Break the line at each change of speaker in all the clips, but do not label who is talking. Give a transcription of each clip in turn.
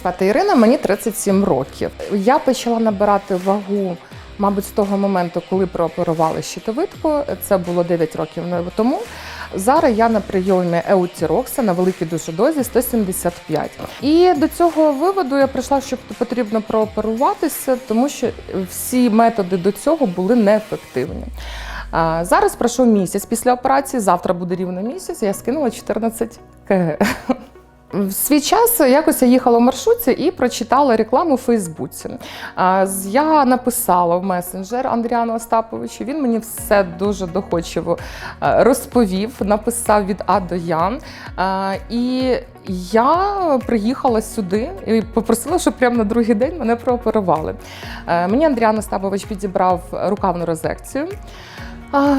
звати Ірина, мені 37 років. Я почала набирати вагу, мабуть, з того моменту, коли прооперували щитовидку. Це було 9 років тому. Зараз я на прийомі еутірокса на великій дуже дозі 175. І до цього виводу я прийшла, що потрібно прооперуватися, тому що всі методи до цього були неефективні. Зараз пройшов місяць після операції. Завтра буде рівно місяць. Я скинула 14 кг. В свій час якось я їхала в маршрутці і прочитала рекламу у Фейсбуці. Я написала в месенджер Андріану Остаповичу. Він мені все дуже доходчиво е, розповів, написав від А до Я. І я приїхала сюди і попросила, щоб прямо на другий день мене прооперували. Е, Мені Андріан Остапович підібрав рукавну розекцію.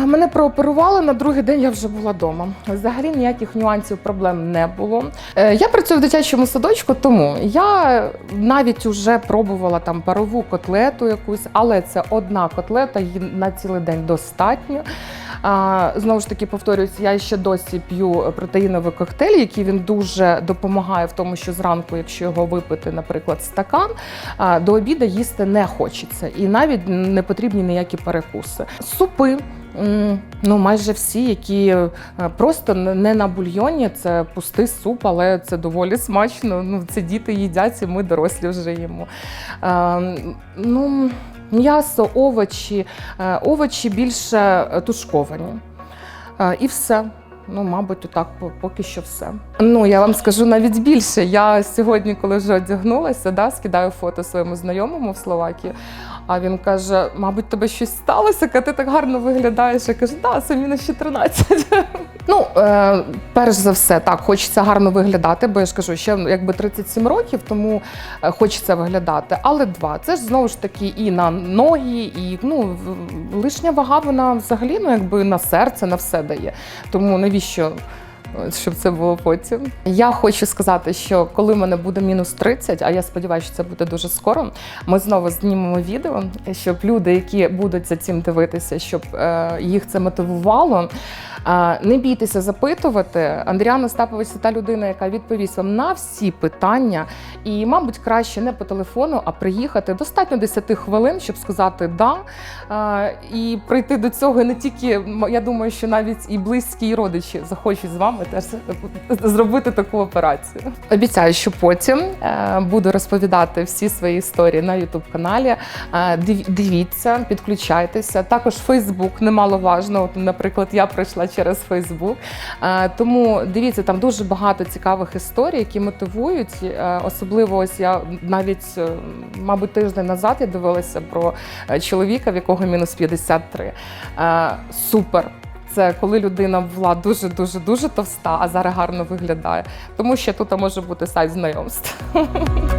Мене прооперували на другий день. Я вже була вдома. Взагалі ніяких нюансів проблем не було. Е, Я працюю в дитячому садочку, тому я навіть вже пробувала там парову котлету якусь, але це одна котлета, її на цілий день достатньо. А, знову ж таки, повторююсь, я ще досі п'ю протеїновий коктейль, який він дуже допомагає в тому, що зранку, якщо його випити, наприклад, стакан, а, до обіду їсти не хочеться, і навіть не потрібні ніякі перекуси. Супи. Ну, майже всі, які е, просто не на бульйоні, це пустий суп, але це доволі смачно. Ну, це діти їдять, і ми дорослі вже їмо. Е, ну, м'ясо, овочі, е, овочі більше тушковані. І все. Ну, мабуть, отак поки що все. Ну, я вам скажу навіть більше. Я сьогодні, коли вже одягнулася, да, скидаю фото своєму знайомому в Словакії. А він каже: мабуть, тебе щось сталося, ка ти так гарно виглядаєш. Я кажу, да, це мінус 14. Ну, е, перш за все, так, хочеться гарно виглядати, бо я ж кажу, ще якби 37 років, тому е, хочеться виглядати. Але два, це ж знову ж таки і на ноги, і ну, лишня вага, вона взагалі ну, якби на серце, на все дає. Тому навіщо? Щоб це було потім. Я хочу сказати, що коли в мене буде мінус 30, а я сподіваюся, що це буде дуже скоро. Ми знову знімемо відео, щоб люди, які будуть за цим дивитися, щоб е, їх це мотивувало. Не бійтеся запитувати. Андріан Остапович це та людина, яка відповість вам на всі питання. І, мабуть, краще не по телефону, а приїхати. Достатньо 10 хвилин, щоб сказати да. І прийти до цього не тільки, я думаю, що навіть і близькі і родичі захочуть з вами теж зробити таку операцію. Обіцяю, що потім е, буду розповідати всі свої історії на youtube каналі. Дивіться, підключайтеся. Також Фейсбук немаловажно. От, наприклад, я пройшла через Фейсбук. Тому дивіться, там дуже багато цікавих історій, які мотивують. Е, Особливо ось я навіть, е, мабуть, тиждень назад я дивилася про е, чоловіка, в якого мінус 53. Е, Супер. Це коли людина була дуже дуже дуже товста, а зараз гарно виглядає. Тому що тут може бути сайт знайомств.